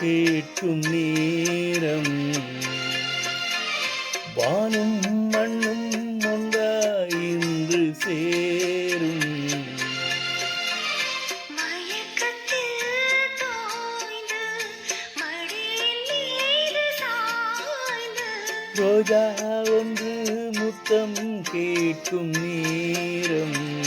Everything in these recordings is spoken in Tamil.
கேட்கும் நேரம். வானும் மண்ணும் ஒன்றாய் இன்று சேரும். ரோஜா ஒன்று முத்தம் கேட்கும் நேரம்.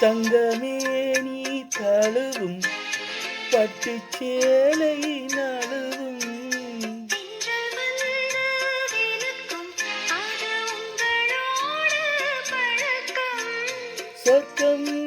தங்கமே நீ தழுவும் பட்டு சேலை நழுவும். சொர்க்கம்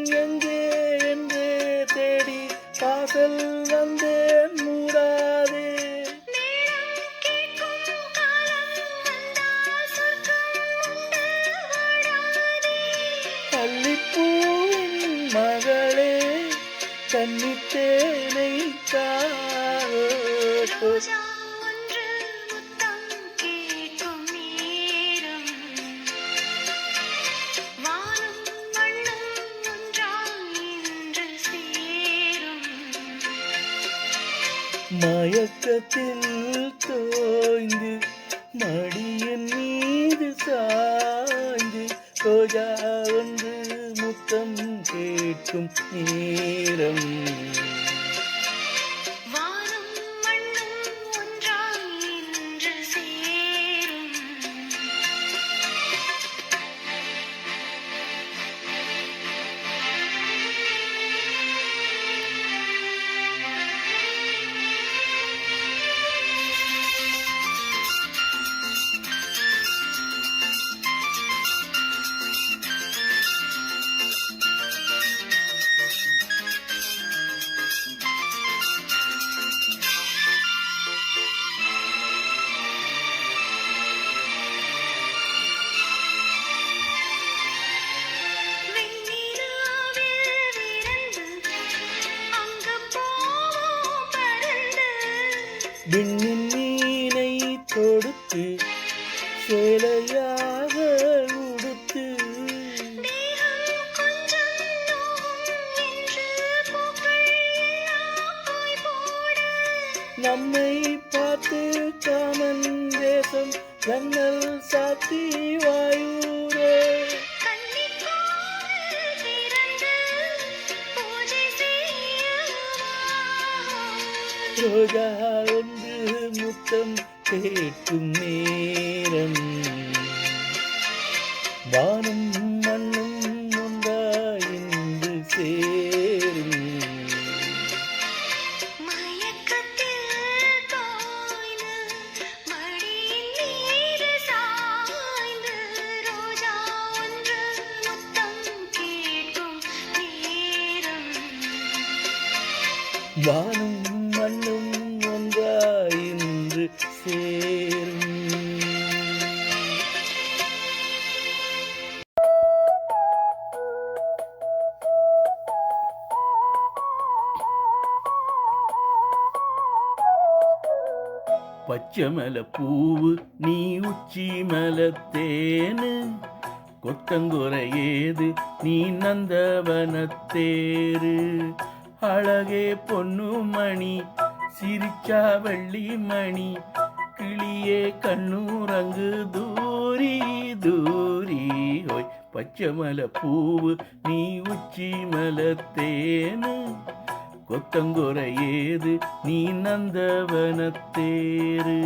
மயக்கத்தில் தோய்ந்து மடியின் மீது சாய்ந்து ரோஜா ஒன்று முத்தம் கேட்கும் நேரம். விண்ணின் மீனை தொடுத்து சேலையாக உடுத்து. நம்மை பார்த்து காமன் தேசம் ஜன்னல் சாத்தி வாயூரே. ரோஜா ஒன்று முத்தம் கேட்கும் நேரம். வானும் மண்ணும் ஒன்றாயின்று சேரும். மயக்கத்தில் பச்சைமல பூவு நீ உச்சி மலத்தேனு கொத்தங்குறையேது நீ நந்தவனத்தேரு அழகே பொண்ணு மணி சிரிச்சா வெள்ளி மணி கிளியே கண்ணூரங்கு தூரி தூரி. ஹோய் பச்சைமல பூவு நீ உச்சி மலத்தேனு கொத்தங்குறை ஏது? நீ நந்தவனத்தேரு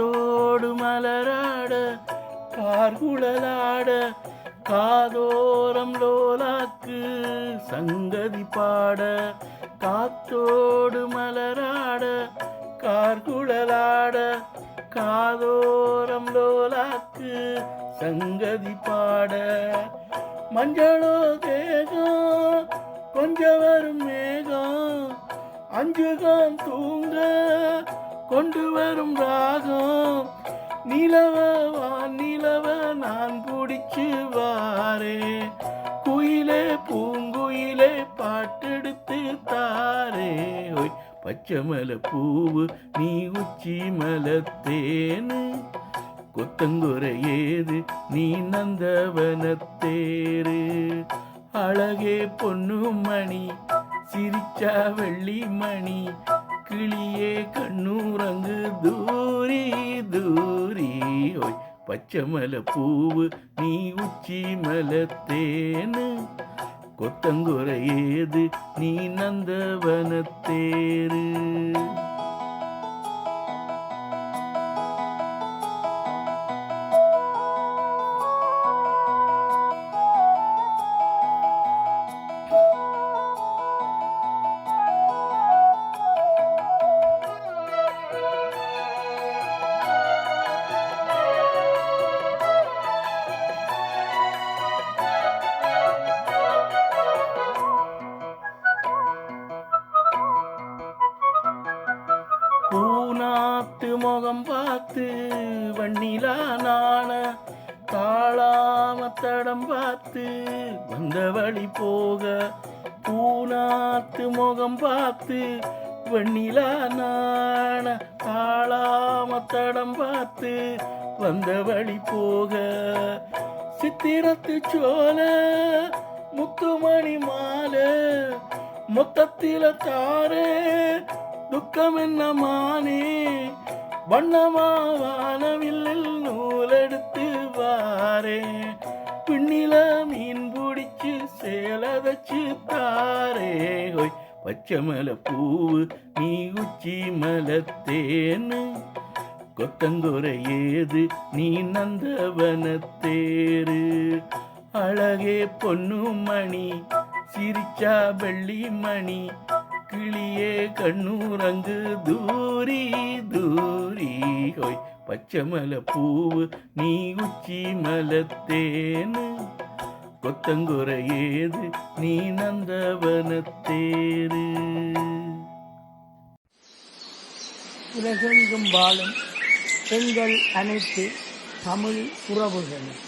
காத்தோடு மலராட கார்குழலாட காதோரம் லோலாக்கு சங்கதி பாட காத்தோடு மலராட கார்குழலாட காதோரம் லோலாக்கு சங்கதி பாட. மஞ்சளோ தேகம் கொஞ்சம் வரும் மேகம் அஞ்சுகம் தூங்க கொண்டு வரும் ராகம். நிலவ நிலவ நான் பிடிச்சு வாரே. குயிலே பூங்குயிலே பாட்டெடுத்து தாரே. ஒய் பச்சைமலை பூவு நீ உச்சி மலத்தேனு. கொத்தங்குறை ஏது நீ நந்தவனத்தேரு அழகே பொண்ணு மணி சிரிச்சா வெள்ளி மணி கிளியே கண்ணூரங்கு தூரி தூரி. ஓய் பச்சை பூவு நீ உச்சி மலத்தேனு. கொத்தங்குறை ஏது நீ நந்தவனத்தேரு நாண தாழாம தடம் பார்த்து வந்த வழி போக பூனாத்து முகம் பார்த்து வெண்ணிலா நாண தாழாம தடம் பார்த்து வந்த வழி போக சித்திரத்து சோல முத்துமணி மாலை மொத்தத்தில தாரே துக்கம் என்ன மானே வண்ணமாவானவில்லை தாரே பின்னில மீன் பிடிச்சு சேலதச்சு தாரே ஹோய் பச்சை பூவு நீ உச்சி மலத்தேன்னு கொத்தங்குறை ஏது நீ நந்தவனத்தேரு அழகே பொண்ணு மணி சிரிச்சா வெள்ளி மணி. கிளியே கண்ணூரங்கு தூரி தூரி ஹோய் பச்சை பூவு நீ உச்சி மலத்தேனு கொத்தங்குறை ஏது நீ நந்தவனத்தேரு. உலகெங்கும் வாழும் பெண்கள் அனைத்து தமிழ் உறவுகளும்.